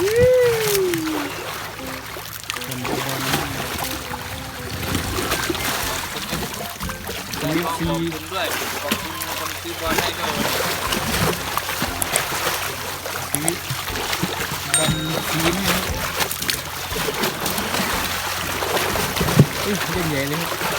เป็นบอลนะขอบคุณด้วยขอบคุณคนซื้อบอลให้ด้วยชีวิตบอลทีมนะอุ้ยเล่นใหญ่เลยครับ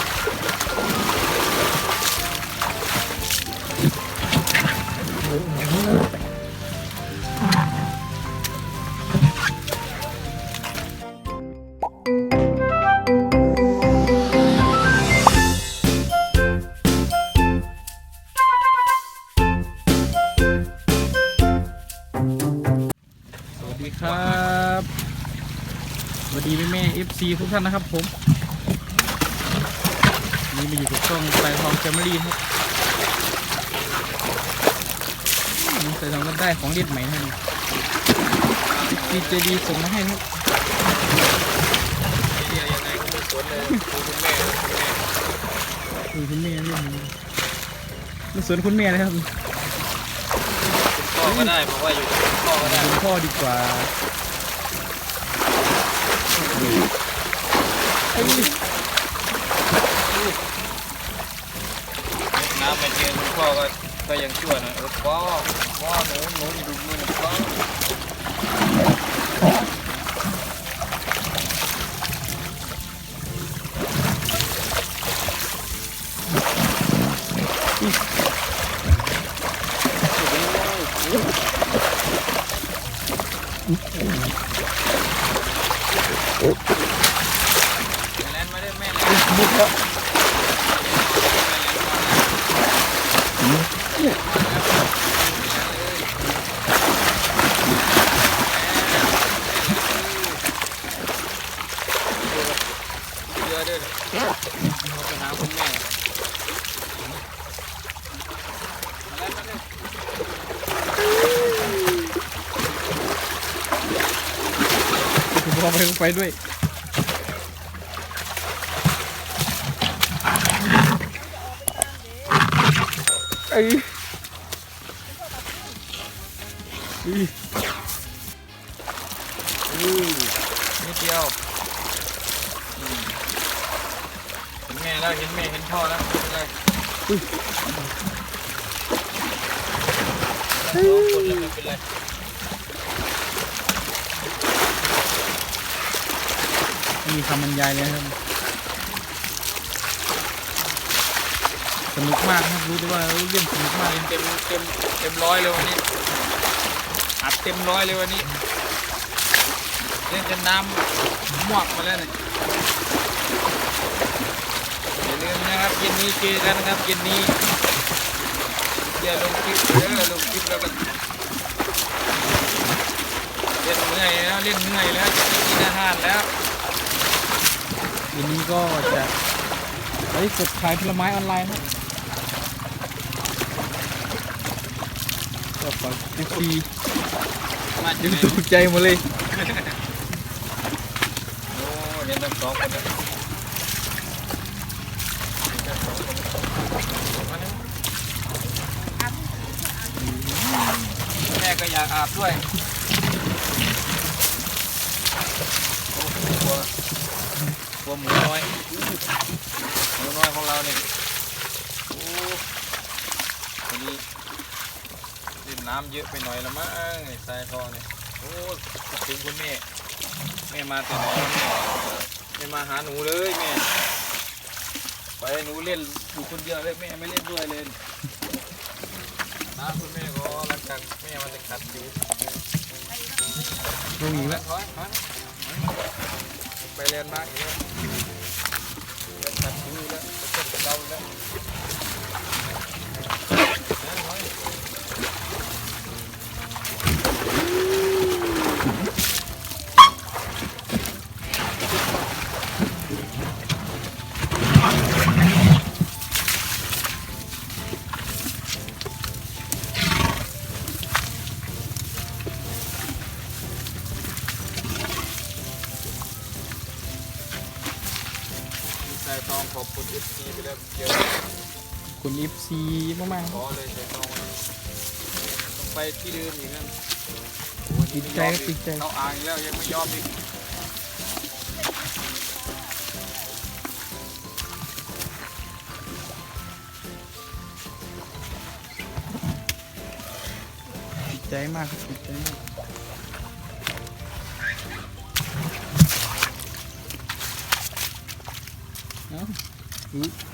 สวัสดีแม่แม่เอฟซีทุกท่านนะครับผมนี่มาอยู่กับช่องสายทองแฟมิลี่ครับอืมสายทองก็ได้ของเล่นใหม่ให้ดีใจดีส่งมาให้ครับเรียกยังไงก็ไม่สนเลยดูคุณแม่คุณแม่ดูคุณแม่เล่นมันสวนคุณแม่เลยครับคุณพ่อก็ได้บอกว่าอยู่กับคุณพ่อก็ได้คุณพ่อดีกว่าไอ้ น้ำไม่เจอคุณพ่อก็ก็ยังชั่วหน่อยเออพ่อพ่อหนูหนูอย่ดูมือหนูพ่อ ไปไปด้วยไอ้อีอือนิดเดียวอืมเห็นแม่แล้วเห็นแม่เห็นพ่อแล้วไม่เป็นไรสองคนแล้วไม่เป็นไร มีคำบรรยายเลยครับ สนุกมากครับรู้ได้ว่าเล่นสนุกมากเลยเต็มเต็มเต็มร้อยเลยวันนี้อัดเต็มร้อยเลยวันนี้เล่นจนน้ำมวกมาแล้วเนี่ยอย่าลืมนะครับเย็นนี้เจอกันนะครับเย็นนี้อย่าลงคลิปเด้อลงคลิปแล้วก็เล่นเหนื่อยแล้วเล่นเหนื่อยแล้วจะไปกินอาหารแล้ว วันนี้ก็จะไอ้กดขายผลไม้ออนไลน์ครับก็ฝากเอฟซีมายัจะงตกใจหมดเลย โอ้เห็นทั้งสองคนเลยแม่ก็อยากอาบด้วยัวหมูน้อยหมูน้อยของเราเนี่ยโอ้วันนี้เล่นน้ำเยอะไปหน่อยละมั้งไอ้ทรายทองเนี่ยโอ้คิดถึงคุณแม่แม่มาแต่ไหนแม่มาหาหนูเลยแม่ไปหนูเล่นอยู่คนเดียวเลยแม่ไม่เล่นด้วยเลยนะคุณแม่ก็รักกันแม่มันจะขัดอยู่ลงอีกแล้วถอยถอ ไปเรียนมาอีกแล้วเรียนตัดอยู่อีกแล้วไปเต้นกับเราแล้ว ขอบคุณเอฟซีไปแล้วเกี่ยวคุณเอฟซีมากๆคขรับอเลยสายทองวันนี้ต้องไปที่เดิมอีกนั่นวันติดใจก็ติดใจเข้าอ่างอีกแล้วยังไม่ยอมอีกติดใจมากครับติดใจมาก อุ๊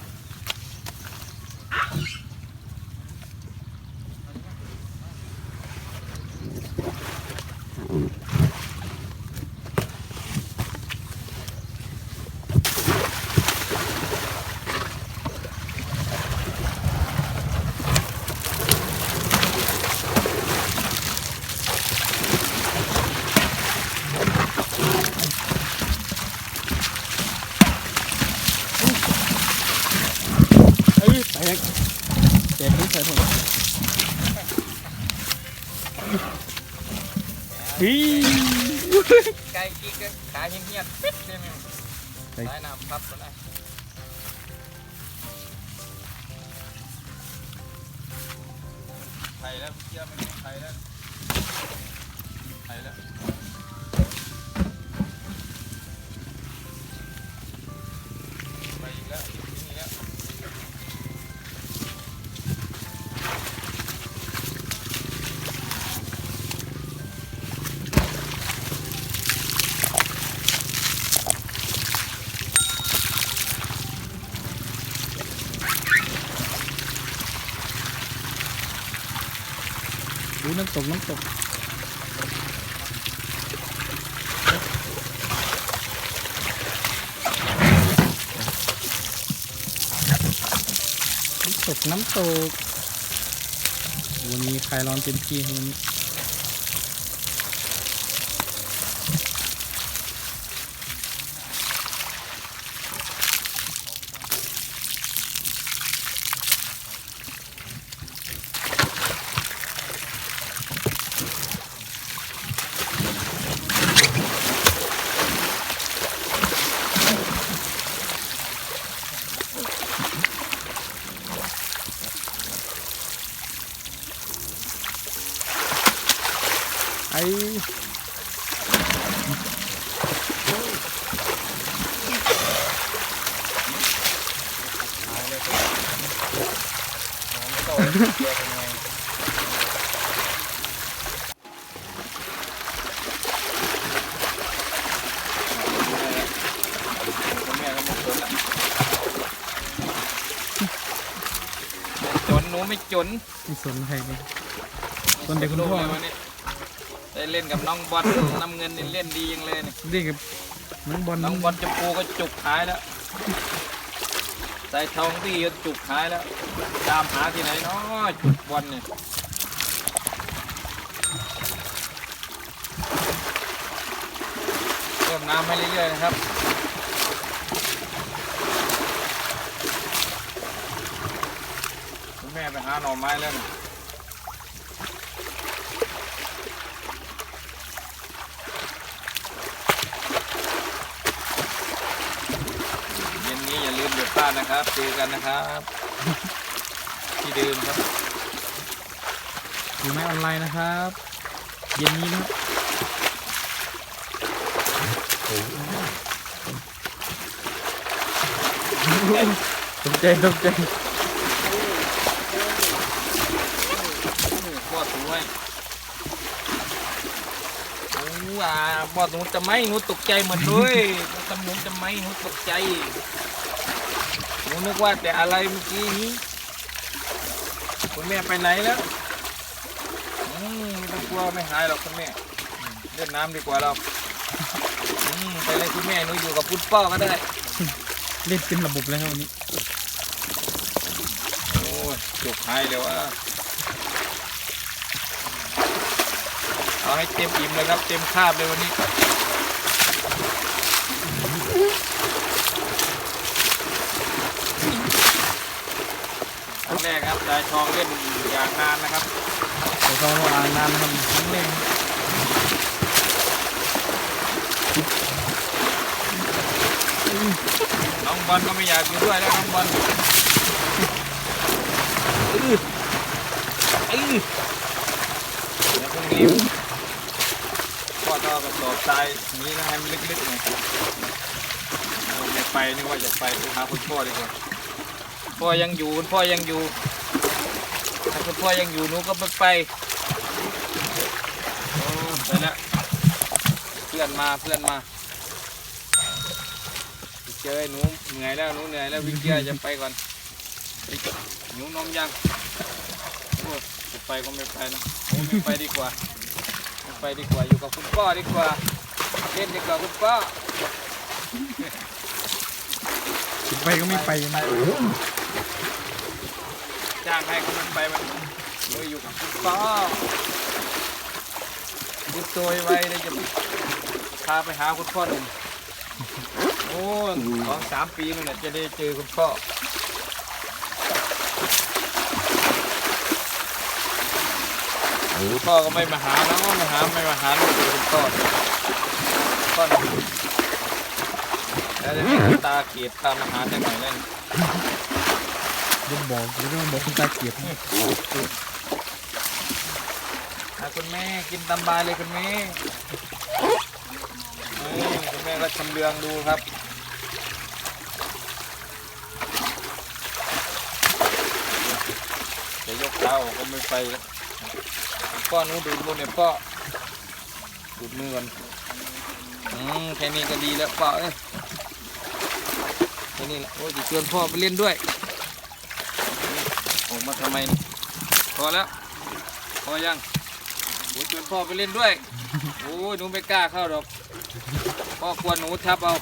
เอ้ยแตกแตกนี่ใส่ผมฮีไก่กิ๊กก็ขาเงียบๆปิ๊ดเลยเนี่ยใส่น้ำพับก็ได้ไทยแล้วเมื่อกี้ไม่ไทยแล้วไทยแล้ว ดูน้ำตกน้ำตกน้ำตกน้ำตกวันนี้ใครร้อนเต็มที่วันนี้ ไอ้หายเลยน้ำโตแยกยังไงแม่ก็หมดจนละจนหนูไม่จนไม่สนใครเลยจนเด็กคุณพ่อ เลยวันนี้ได้ เล่นกับน้องบอลน้ำเงินนี่เล่นดียังเลยนี่เรียกกับน้องบอลน้องบอลจะปูก็จุกหายแล้วใส่ทองพี่ก็จุกหายแล้ว ตามหาที่ไหนเนาะจุกบอลเนี่ยเพิ่มน้ำให้เรื่อยๆนะครับคุณแม่ไปหาหน่อไม้แล้วนะเย็นนี้อย่าลืมเดือดพลาด นะครับเจอกันนะครับ ที่เดิมครับอยู่ในออนไลน์นะครับ เย็นนี้นะครับตกใจตกใจบอดหนูไว้โอ้อ่าบอดหนูจะไหมหนูตกใจหมดเลยทำหนูจะไหมหนูตกใจ หนูนึกว่าแต่อะไรเมื่อกี้นี้คุณแม่ไปไหนแล้วอืมไม่ต้องกลัวไม่หายหรอกคุณแม่อืมเล่นน้ำดีกว่าเราอืมไปเลยคุณแม่หนูอยู่กับพุทธป้อก็ได้ เล่นเป็นระบบแล้วครับวันนี้ โอ้ยจุกหายเลยวะเอาให้เต็มอิ่มเลยครับ เต็มคาบเลยวันนี้ งแรกครับสายทองเล่นอย่างนานนะครับเดี๋ยวเขาอ่านนานนะครับครั้งแรกน้องบอลก็ไม่อยากอยู่ด้วยแล้วน้องบอลอื้ออื้อเดี๋ยวพรุ่งนี้ก็เอากระสอบทรายอย่างนี้นะให้มันลึกๆหน่อยเอาไม่ไปนึกว่าจะไปไปหาคุณพ่อดีกว่า พ่อยังอยู่คุณพ่อยังอยู่ถ้าคุณพ่อยังอยู่หนูก็ไปไปโอ้ไปแล้วเพื่อนมาเพื่อนมาเจอหนูเหนื่อยแล้วหนูเหนื่อยแล้ววิ่งเกียจะไปก่อนหนูนมยังโอ้จะไปก็ไม่ไปนะโอ้ไม่ไปดีกว่าไปดีกว่าอยู่กับคุณพ่อดีกว่าเล่นดีกว่าคุณพ่อไปก็ไม่ไปนะ จ้างให้ก็มันไปมันเลยอยู่กับคุณพ่อดูตัวไว้เลยจะพาไปหาคุณพ่อหนุ่มโอ้สองสามปีนั่นแหละจะได้เจอคุณพ่อคุณพ่อก็ไม่มาหานาะไม่หาไม่มาหาลูกเลยคุณพ่อคุณพ่อหนุ่มแล้วจะตาเกียรติตามมาหาจากไหนเล่น เดี๋ยวบอกเดี๋ยวบอกคุณตาเกียบอะคุณแม่กินตำบายเลยคุณแม่คุณแม่ก็ชำเลืองดูครับจะยกเท้าก็ไม่ไปแล้วป้อนู้นดูดมือเนี่ยป้อดูดมือก่อนอืมแค่นี้ก็ดีแล้วป้อเอ้ยแค่นี้แหละโอ้ยจะชวนพ่อไปเล่นด้วย มาทำไมนี่พอแล้ว พอยังโอ้ยชวนพ่อไปเล่นด้วย โอ้ยหนูไม่กล้าเข้าหรอก พ่อกลัวหนูทับเอา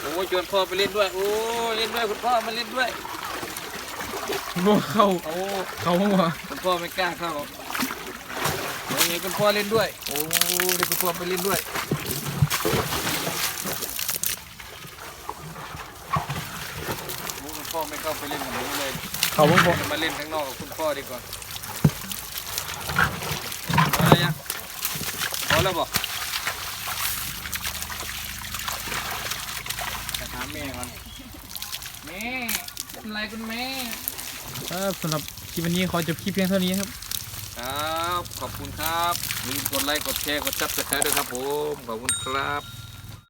โอ้ยชวนพ่อไปเล่นด้วย โอ้ยเล่นด้วยคุณพ่อมาเล่นด้วยบอกเข้าโอ้เขาว่าคุณพ่อไม่กล้าเข้าหรอกโอ้ยคุณพ่อเล่นด้วย โอ้ยเดี๋ยวคุณพ่อไปเล่นด้วย โอ้ยคุณพ่อไม่เข้าไปเล่นกับหนูเลย เขาบอกจะมาเล่นข้างนอกกับคุณพ่อดีกว่าพอแล้วยังพอแล้วบอกไปหาแม่ก่อนแม่เป็นไรคุณแม่เออสำหรับคลิปวันนี้ขอจบคลิปเพียงเท่านี้ครับ ครับ ขอบคุณครับอย่าลืมกดไลค์ กดแชร์ กดซับสไครต์ด้วยครับผม ขอบคุณครับ